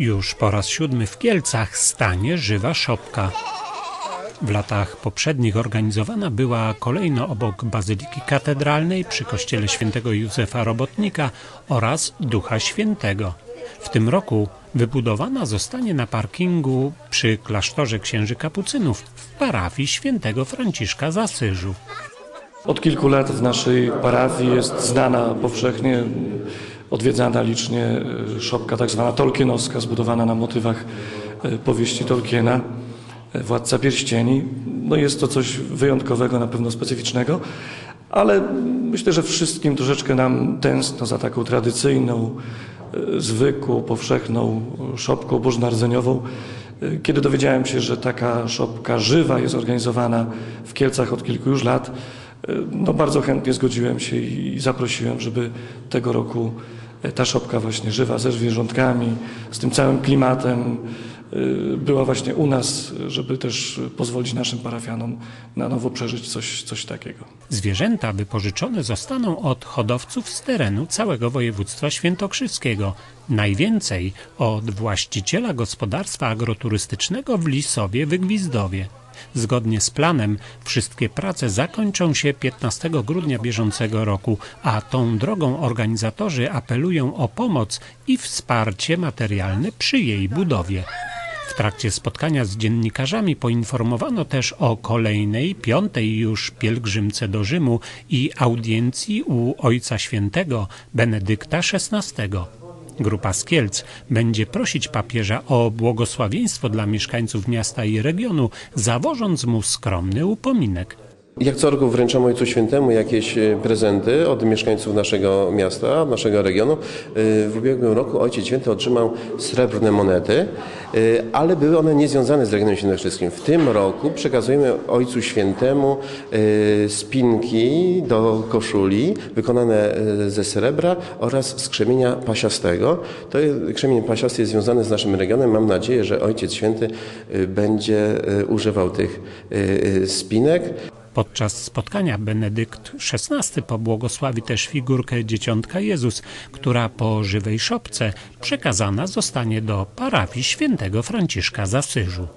Już po raz siódmy w Kielcach stanie żywa szopka. W latach poprzednich organizowana była kolejno obok Bazyliki Katedralnej przy kościele świętego Józefa Robotnika oraz Ducha Świętego. W tym roku wybudowana zostanie na parkingu przy klasztorze księży kapucynów w parafii świętego Franciszka z Asyżu. Od kilku lat w naszej parafii jest znana powszechnie, odwiedzana licznie e, szopka tak zwana tolkienowska, zbudowana na motywach e, powieści Tolkiena, e, Władca Pierścieni. No jest to coś wyjątkowego, na pewno specyficznego, ale myślę, że wszystkim troszeczkę nam tęskno za taką tradycyjną, zwykłą, powszechną szopką bożonarodzeniową. Kiedy dowiedziałem się, że taka szopka żywa jest organizowana w Kielcach od kilku już lat, no bardzo chętnie zgodziłem się i zaprosiłem, żeby tego roku ta szopka właśnie żywa ze zwierzątkami, z tym całym klimatem y, była właśnie u nas, żeby też pozwolić naszym parafianom na nowo przeżyć coś, coś takiego. Zwierzęta wypożyczone zostaną od hodowców z terenu całego województwa świętokrzyskiego. Najwięcej od właściciela gospodarstwa agroturystycznego w Lisowie Wygwizdowie. Zgodnie z planem wszystkie prace zakończą się 15 grudnia bieżącego roku, a tą drogą organizatorzy apelują o pomoc i wsparcie materialne przy jej budowie. W trakcie spotkania z dziennikarzami poinformowano też o kolejnej, piątej już pielgrzymce do Rzymu i audiencji u Ojca Świętego Benedykta XVI. Grupa z Kielc będzie prosić papieża o błogosławieństwo dla mieszkańców miasta i regionu, zawożąc mu skromny upominek. Jak co roku wręczamy Ojcu Świętemu jakieś e, prezenty od mieszkańców naszego miasta, naszego regionu. E, w ubiegłym roku Ojciec Święty otrzymał srebrne monety, e, ale były one niezwiązane z regionem świętokrzyskim. W tym roku przekazujemy Ojcu Świętemu spinki do koszuli wykonane ze srebra oraz z krzemienia pasiastego. To krzemień pasiasty jest związany z naszym regionem. Mam nadzieję, że Ojciec Święty będzie używał tych spinek. Podczas spotkania Benedykt XVI pobłogosławi też figurkę Dzieciątka Jezus, która po żywej szopce przekazana zostanie do parafii świętego Franciszka z Asyżu.